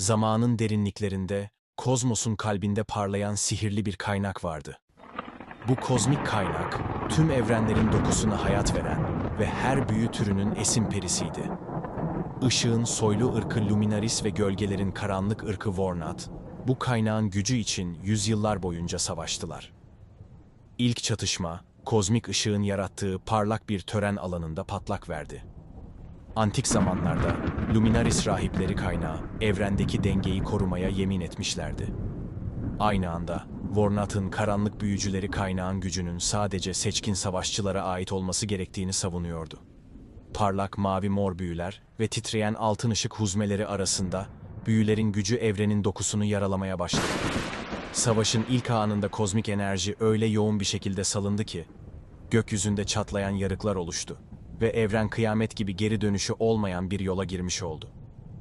zamanın derinliklerinde, kozmosun kalbinde parlayan sihirli bir kaynak vardı. Bu kozmik kaynak, tüm evrenlerin dokusuna hayat veren ve her büyü türünün esin perisiydi. Işığın soylu ırkı Luminaris ve gölgelerin karanlık ırkı Vornat, bu kaynağın gücü için yüzyıllar boyunca savaştılar. İlk çatışma, kozmik ışığın yarattığı parlak bir tören alanında patlak verdi. Antik zamanlarda Luminaris rahipleri kaynağı evrendeki dengeyi korumaya yemin etmişlerdi. Aynı anda Vornat'ın karanlık büyücüleri kaynağın gücünün sadece seçkin savaşçılara ait olması gerektiğini savunuyordu. Parlak mavi mor büyüler ve titreyen altın ışık huzmeleri arasında büyülerin gücü evrenin dokusunu yaralamaya başladı. Savaşın ilk anında kozmik enerji öyle yoğun bir şekilde salındı ki gökyüzünde çatlayan yarıklar oluştu ve evren kıyamet gibi geri dönüşü olmayan bir yola girmiş oldu.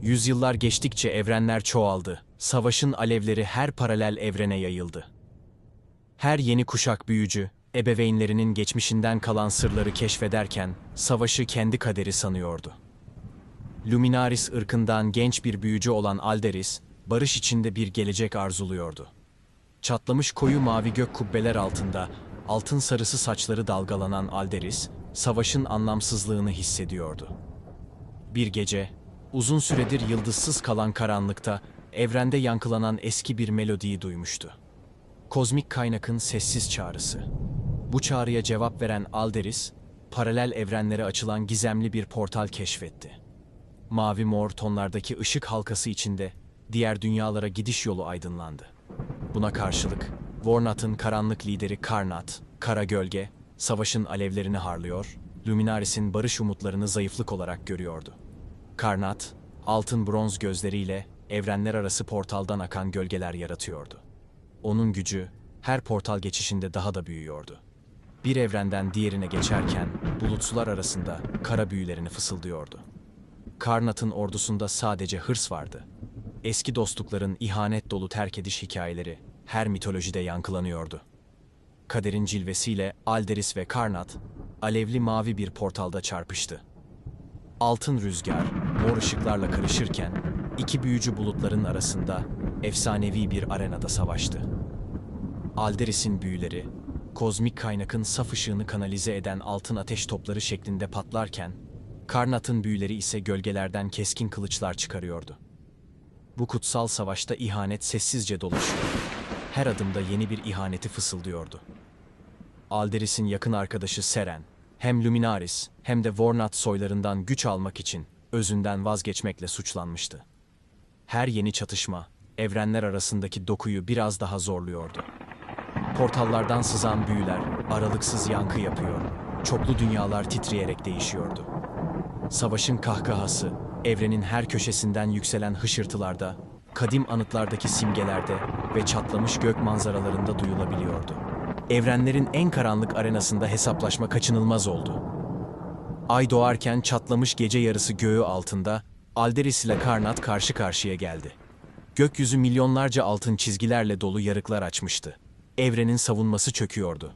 Yüzyıllar geçtikçe evrenler çoğaldı. Savaşın alevleri her paralel evrene yayıldı. Her yeni kuşak büyücü, ebeveynlerinin geçmişinden kalan sırları keşfederken savaşı kendi kaderi sanıyordu. Luminaris ırkından genç bir büyücü olan Alderis, barış içinde bir gelecek arzuluyordu. Çatlamış koyu mavi gök kubbeler altında altın sarısı saçları dalgalanan Alderis, savaşın anlamsızlığını hissediyordu. Bir gece, uzun süredir yıldızsız kalan karanlıkta evrende yankılanan eski bir melodiyi duymuştu. Kozmik kaynakın sessiz çağrısı. Bu çağrıya cevap veren Alderis, paralel evrenlere açılan gizemli bir portal keşfetti. Mavi mor tonlardaki ışık halkası içinde diğer dünyalara gidiş yolu aydınlandı. Buna karşılık Vornat'ın karanlık lideri Karnat, Kara Gölge, savaşın alevlerini harlıyor, Luminaris'in barış umutlarını zayıflık olarak görüyordu. Karnat, altın bronz gözleriyle evrenler arası portaldan akan gölgeler yaratıyordu. Onun gücü her portal geçişinde daha da büyüyordu. Bir evrenden diğerine geçerken bulutsular arasında kara büyülerini fısıldıyordu. Karnat'ın ordusunda sadece hırs vardı. Eski dostlukların ihanet dolu terk ediş hikayeleri her mitolojide yankılanıyordu. Kaderin cilvesiyle Alderis ve Karnat, alevli mavi bir portalda çarpıştı. Altın rüzgar, mor ışıklarla karışırken, iki büyücü bulutların arasında efsanevi bir arenada savaştı. Alderis'in büyüleri, kozmik kaynakın saf ışığını kanalize eden altın ateş topları şeklinde patlarken, Karnat'ın büyüleri ise gölgelerden keskin kılıçlar çıkarıyordu. Bu kutsal savaşta ihanet sessizce dolaşıyor. Her adımda yeni bir ihaneti fısıldıyordu. Alderis'in yakın arkadaşı Seren, hem Luminaris hem de Vornat soylarından güç almak için özünden vazgeçmekle suçlanmıştı. Her yeni çatışma, evrenler arasındaki dokuyu biraz daha zorluyordu. Portallardan sızan büyüler aralıksız yankı yapıyor, çoklu dünyalar titreyerek değişiyordu. Savaşın kahkahası, evrenin her köşesinden yükselen hışırtılarda, kadim anıtlardaki simgelerde ve çatlamış gök manzaralarında duyulabiliyordu. Evrenlerin en karanlık arenasında hesaplaşma kaçınılmaz oldu. Ay doğarken çatlamış gece yarısı göğü altında Alderis ile Karnat karşı karşıya geldi. Gökyüzü milyonlarca altın çizgilerle dolu yarıklar açmıştı. Evrenin savunması çöküyordu.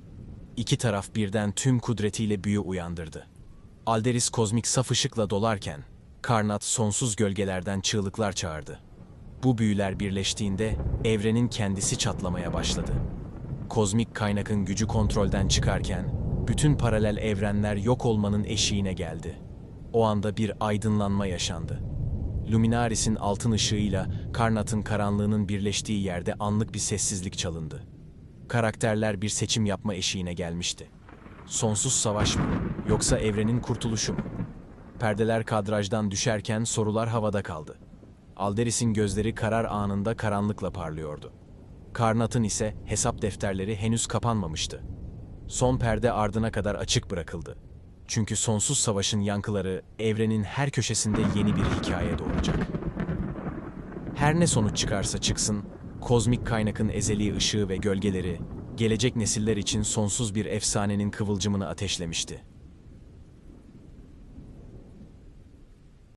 İki taraf birden tüm kudretiyle büyü uyandırdı. Alderis kozmik saf ışıkla dolarken, Karnat sonsuz gölgelerden çığlıklar çağırdı. Bu büyüler birleştiğinde evrenin kendisi çatlamaya başladı. Kozmik kaynakın gücü kontrolden çıkarken, bütün paralel evrenler yok olmanın eşiğine geldi. O anda bir aydınlanma yaşandı. Luminaris'in altın ışığıyla Karnat'ın karanlığının birleştiği yerde anlık bir sessizlik çalındı. Karakterler bir seçim yapma eşiğine gelmişti. Sonsuz savaş mı, yoksa evrenin kurtuluşu mu? Perdeler kadrajdan düşerken sorular havada kaldı. Alderis'in gözleri karar anında karanlıkla parlıyordu. Karnat'ın ise hesap defterleri henüz kapanmamıştı. Son perde ardına kadar açık bırakıldı. Çünkü sonsuz savaşın yankıları evrenin her köşesinde yeni bir hikaye doğuracak. Her ne sonuç çıkarsa çıksın, kozmik kaynakın ezeli ışığı ve gölgeleri, gelecek nesiller için sonsuz bir efsanenin kıvılcımını ateşlemişti.